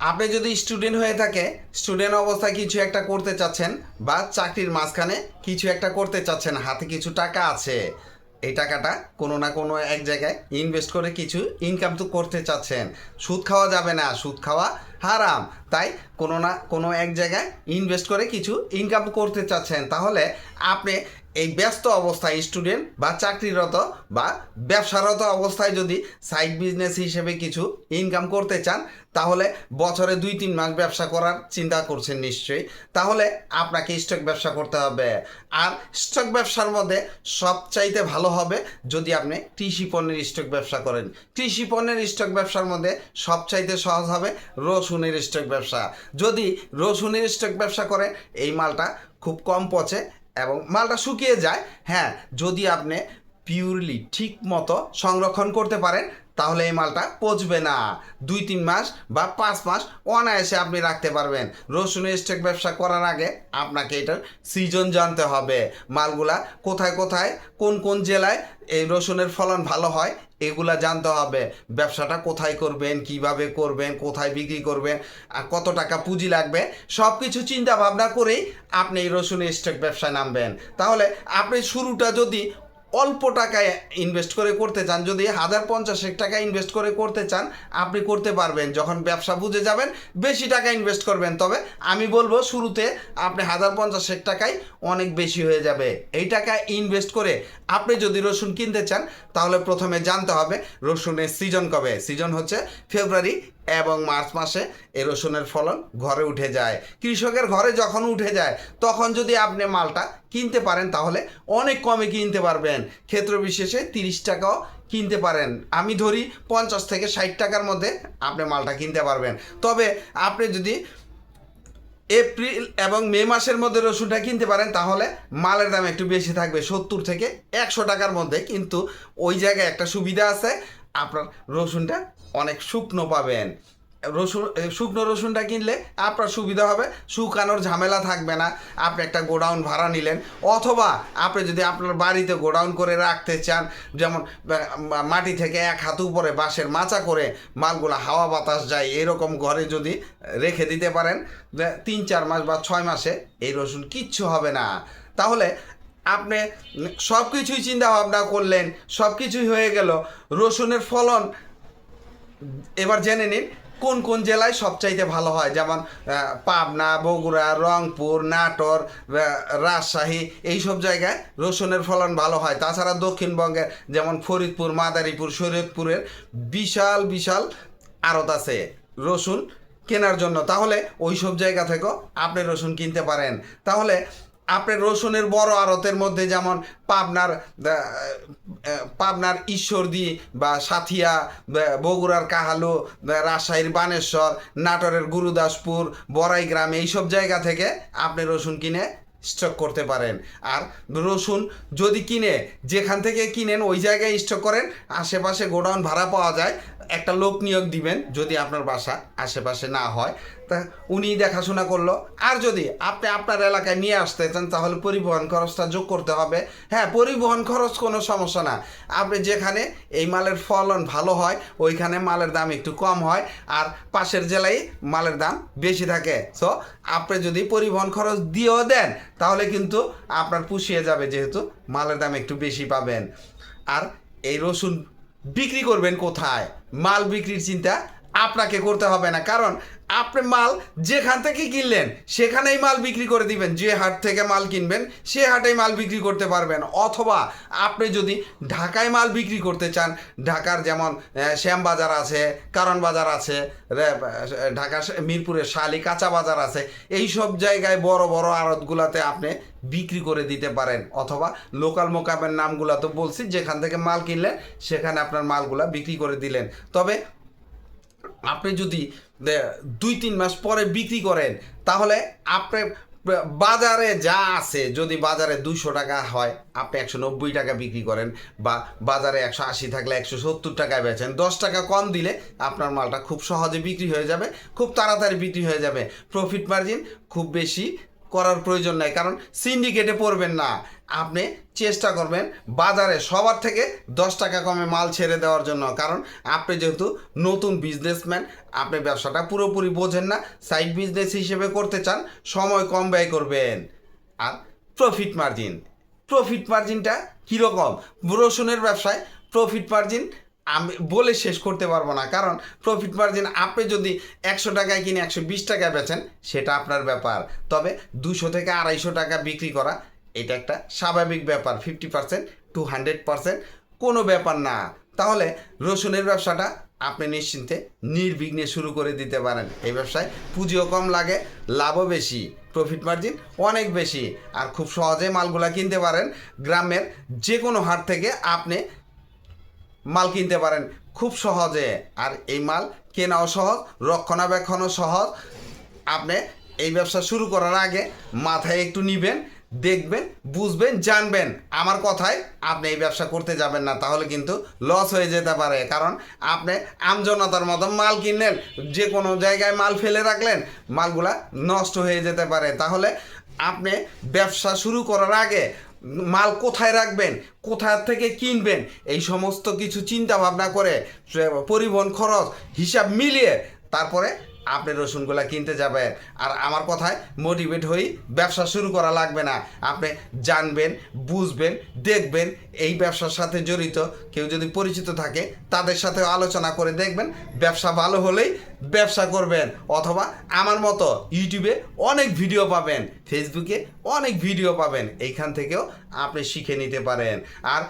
আপনি যদি স্টুডেন্ট হয়ে থাকে, স্টুডেন্ট অবস্থায় কিছু একটা করতে চাচ্ছেন বা চাকরির মাঝখানে কিছু একটা করতে চাচ্ছেন, হাতে কিছু টাকা আছে, এই টাকাটা কোনো না কোনো এক জায়গায় ইনভেস্ট করে কিছু ইনকাম তো করতে চাচ্ছেন। সুদ খাওয়া যাবে না, সুদ খাওয়া হারাম। তাই কোনো না কোনো এক জায়গায় ইনভেস্ট করে কিছু ইনকাম করতে চাচ্ছেন। তাহলে আপনি এই ব্যস্ত অবস্থায় স্টুডেন্ট বা চাকরিরত বা ব্যবসারত অবস্থায় যদি সাইড বিজনেস হিসেবে কিছু ইনকাম করতে চান, তাহলে বছরে দুই তিন মাস ব্যবসা করার চিন্তা করছেন নিশ্চয়ই। তাহলে আপনাকে স্টক ব্যবসা করতে হবে। আর স্টক ব্যবসার মধ্যে সবচাইতে ভালো হবে যদি আপনি কৃষি পণ্যের স্টক ব্যবসা করেন। কৃষি পণ্যের স্টক ব্যবসার মধ্যে সবচাইতে সহজ হবে রসুনের স্টক ব্যবসা। যদি রসুনের স্টক ব্যবসা করে এই মালটা খুব কম পচে এবং মালটা শুকিয়ে যায়। হ্যাঁ যদি আপনি পিওরলি ঠিক মতো সংরক্ষণ করতে পারেন তাহলে এই মালটা পচবে না। দুই, তিন মাস বা পাঁচ মাস অনায়াসে আপনি রাখতে পারবেন। রসুনের স্টক ব্যবসা করার আগে আপনাকে এটার সিজন জানতে হবে। মালগুলা কোথায় কোথায়, কোন কোন জেলায় এই রসুনের ফলন ভালো হয়, এগুলা জানতে হবে। ব্যবসাটা কোথায় করবেন, কীভাবে করবেন, কোথায় বিক্রি করবেন, আর কত টাকা পুঁজি লাগবে সব কিছু চিন্তা ভাবনা করেই আপনি এই রসুনের স্টক ব্যবসায় নামবেন। তাহলে আপনি শুরুটা যদি অল্প টাকায় ইনভেস্ট করে করতে চান, যদি হাজার পঞ্চাশেক টাকা ইনভেস্ট করে করতে চান, আপনি করতে পারবেন। যখন ব্যবসা বুঝে যাবেন, বেশি টাকা ইনভেস্ট করবেন। তবে আমি বলব, শুরুতে আপনি হাজার পঞ্চাশেক টাকায় অনেক বেশি হয়ে যাবে। এই টাকা ইনভেস্ট করে আপনি যদি রসুন কিনতে চান, তাহলে প্রথমে জানতে হবে রসুনের সিজন কবে। সিজন হচ্ছে ফেব্রুয়ারি এবং মার্চ মাসে এই রসুনের ফলন ঘরে উঠে যায়। কৃষকের ঘরে যখন উঠে যায়, তখন যদি আপনি মালটা কিনতে পারেন, তাহলে অনেক কমে কিনতে পারবেন। ক্ষেত্র বিশেষে তিরিশ টাকাও কিনতে পারেন। আমি ধরি পঞ্চাশ থেকে ষাট টাকার মধ্যে আপনি মালটা কিনতে পারবেন। তবে আপনি যদি এপ্রিল এবং মে মাসের মধ্যে রসুনটা কিনতে পারেন, তাহলে মালের দাম একটু বেশি থাকবে। সত্তর থেকে একশো টাকার মধ্যে কিন্তু ওই জায়গায় একটা সুবিধা আছে। আপনার রসুনটা অনেক শুকনো পাবেন। রসুন শুকনো রসুনটা কিনলে আপনার সুবিধা হবে। শুকানোর ঝামেলা থাকবে না। আপনি একটা গোডাউন ভাড়া নিলেন। অথবা আপনি যদি আপনার বাড়িতে গোডাউন করে রাখতে চান, যেমন মাটি থেকে এক হাত উপরে বাঁশের মাচা করে মালগুলো হাওয়া বাতাস যায়, এরকম ঘরে যদি রেখে দিতে পারেন তিন, চার মাস বা ছয় মাসে এই রসুন কিচ্ছু হবে না। তাহলে আপনি সব কিছুই চিন্তা ভাবনা করলেন সব কিছুই হয়ে গেল। রসুনের ফলন এবার জেনে নিন, কোন কোন জেলায় সবচাইতে ভালো হয়? যেমন পাবনা, বগুড়া, রংপুর, নাটোর রাজশাহী এই সব জায়গায় রসুনের ফলন ভালো হয়। তাছাড়া দক্ষিণবঙ্গের যেমন ফরিদপুর, মাদারীপুর, শরীয়তপুরের বিশাল বিশাল আড়ত আছে রসুন কেনার জন্য। তাহলে ওই সব জায়গা থেকেও আপনি রসুন কিনতে পারেন। তাহলে আপনার রসুনের বড় আড়তের মধ্যে যেমন পাবনার পাবনার ঈশ্বরদী বা সাথিয়া বগুড়ার কাহালু রাজশাহীর বানেশ্বর, নাটোরের গুরুদাসপুর, বড়াইগ্রাম এইসব জায়গা থেকে আপনি রসুন কিনে স্টক করতে পারেন। আর রসুন যদি কিনে, যেখান থেকে কিনেন ওই জায়গায় স্টক করেন, আশেপাশে গোডাউন ভাড়া পাওয়া যায়, একটা লোক নিয়োগ দিবেন যদি আপনার বাসা আশেপাশে না হয়। তা উনি দেখাশোনা করল। আর যদি আপনি আপনার এলাকায় নিয়ে আসতে চান, তাহলে পরিবহন খরচটা যোগ করতে হবে। হ্যাঁ পরিবহন খরচ কোনো সমস্যা না। আপনি যেখানে এই মালের ফলন ভালো হয়, ওইখানে মালের দাম একটু কম হয়, আর পাশের জেলায় মালের দাম বেশি থাকে। সো আপনি যদি পরিবহন খরচ দিয়েও দেন, তাহলে কিন্তু আপনার পুষিয়ে যাবে, যেহেতু মালের দাম একটু বেশি পাবেন। আর এই রসুন বিক্রি করবেন কোথায়? মাল বিক্রির চিন্তা আপনাকে করতে হবে না। কারণ আপনি মাল যেখান থেকে কিনলেন, সেখানেই মাল বিক্রি করে দিবেন। যে হাট থেকে মাল কিনবেন, সে হাটেই মাল বিক্রি করতে পারবেন। অথবা আপনি যদি ঢাকায় মাল বিক্রি করতে চান, ঢাকার যেমন শ্যামবাজার আছে, কারণ বাজার আছে ঢাকা মিরপুরের শালি, কাঁচা বাজার আছে এই সব জায়গায় বড় বড় আড়তগুলাতে আপনি বিক্রি করে দিতে পারেন। অথবা লোকাল মোকামের নামগুলা তো বলছি, যেখান থেকে মাল কিনলেন, সেখানে আপনার মালগুলা বিক্রি করে দিলেন। তবে আপনি যদি দুই, তিন মাস পরে বিক্রি করেন, তাহলে আপনি বাজারে যা আছে, যদি বাজারে দুশো টাকা হয়, আপনি একশো নব্বই টাকা বিক্রি করেন, বা বাজারে একশো আশি থাকলে একশো সত্তর টাকায় বেচেন, দশ টাকা কম দিলে আপনার মালটা খুব সহজে বিক্রি হয়ে যাবে, খুব তাড়াতাড়ি বিক্রি হয়ে যাবে। প্রফিট মার্জিন খুব বেশি করার প্রয়োজন নাই, কারণ সিন্ডিকেটে পড়বেন না। আপনি চেষ্টা করবেন বাজারে সবার থেকে দশ টাকা কমে মাল ছেড়ে দেওয়ার জন্য। কারণ আপনি যেহেতু নতুন বিজনেসম্যান আপনি ব্যবসাটা পুরোপুরি বোঝেন না সাইড বিজনেস হিসেবে করতে চান, সময় কম ব্যয় করবেন। আর প্রফিট মার্জিন প্রফিট মার্জিনটা কীরকম? রসুনের ব্যবসায় প্রফিট মার্জিন আমি বলে শেষ করতে পারব না। কারণ প্রফিট মার্জিন আপনি যদি একশো টাকায় কিনে একশো বিশ টাকায় বেচেন, সেটা আপনার ব্যাপার। তবে দুশো থেকে আড়াইশো টাকা বিক্রি করা এটা একটা স্বাভাবিক ব্যাপার fifty percent to hundred percent কোনো ব্যাপার না। তাহলে রসুনের ব্যবসাটা আপনি নিশ্চিন্তে, নির্বিঘ্নে শুরু করে দিতে পারেন। এই ব্যবসায় পুঁজিও কম লাগে, লাভও বেশি প্রফিট মার্জিন অনেক বেশি। আর খুব সহজে মালগুলা কিনতে পারেন, গ্রামের যে কোনো হাট থেকে আপনি মাল কিনতে পারেন, খুব সহজে। আর এই মাল কেনাও সহজ, রক্ষণাবেক্ষণও সহজ। আপনি এই ব্যবসা শুরু করার আগে মাথায় একটু নিবেন দেখবেন, বুঝবেন, জানবেন। আমার কথায় আপনি এই ব্যবসা করতে যাবেন না, তাহলে কিন্তু লস হয়ে যেতে পারে। কারণ আপনি আমজনতার মতো মাল কিনলেন, যে কোনো জায়গায় মাল ফেলে রাখলেন, মালগুলা নষ্ট হয়ে যেতে পারে। তাহলে আপনি ব্যবসা শুরু করার আগে মাল কোথায় রাখবেন কোথায় থেকে কিনবেন, এই সমস্ত কিছু চিন্তা ভাবনা করে, পরিবহন খরচ, হিসাব মিলিয়ে তারপরে আপনি রসুনগুলা কিনতে যাবেন। আর আমার কথায় মোটিভেট হই ব্যবসা শুরু করা লাগবে না। আপনি জানবেন, বুঝবেন, দেখবেন, এই ব্যবসার সাথে জড়িত, কেউ যদি পরিচিত থাকে তাদের সাথে আলোচনা করে দেখবেন। ব্যবসা ভালো হলেই ব্যবসা করবেন অথবা আমার মতো ইউটিউবে অনেক ভিডিও পাবেন ফেসবুকে অনেক ভিডিও পাবেন, এইখান থেকেও আপনি শিখে নিতে পারেন। আর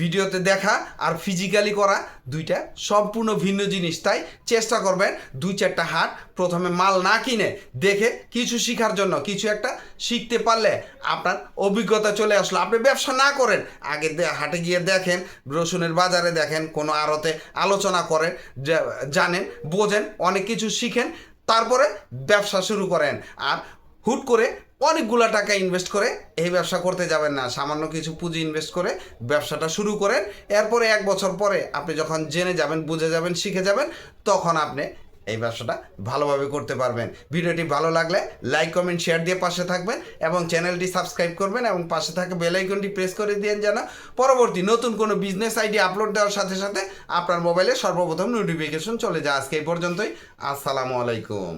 ভিডিওতে দেখা আর ফিজিক্যালি করা দুইটা সম্পূর্ণ ভিন্ন জিনিস, তাই চেষ্টা করবেন দুই চারটা হাট প্রথমে মাল না কিনে দেখে কিছু শেখার জন্য, কিছু একটা শিখতে পারলে আপনার অভিজ্ঞতা চলে আসলো। আপনি ব্যবসা না করেন, আগে হাটে গিয়ে দেখেন, রসুনের বাজারে দেখেন, কোনো আড়তে আলোচনা করেন জানেন, বোঝেন, অনেক কিছু শিখেন, তারপরে ব্যবসা শুরু করেন। আর হুট করে অনেকগুলো টাকা ইনভেস্ট করে এই ব্যবসা করতে যাবেন না। সামান্য কিছু পুঁজি ইনভেস্ট করে ব্যবসাটা শুরু করেন। এরপরে এক বছর পরে আপনি যখন জেনে যাবেন, বুঝে যাবেন, শিখে যাবেন, তখন আপনি এই ব্যবসাটা ভালোভাবে করতে পারবেন। ভিডিওটি ভালো লাগলে লাইক কমেন্ট শেয়ার দিয়ে পাশে থাকবেন এবং চ্যানেলটি সাবস্ক্রাইব করবেন এবং পাশে থাকা বেলাইকনটি প্রেস করে দিন যেন পরবর্তী নতুন কোনো বিজনেস আইডি আপলোড দেওয়ার সাথে সাথে আপনার মোবাইলে সর্বপ্রথম নোটিফিকেশন চলে যায়। আজকে এই পর্যন্তই। আসসালামু আলাইকুম।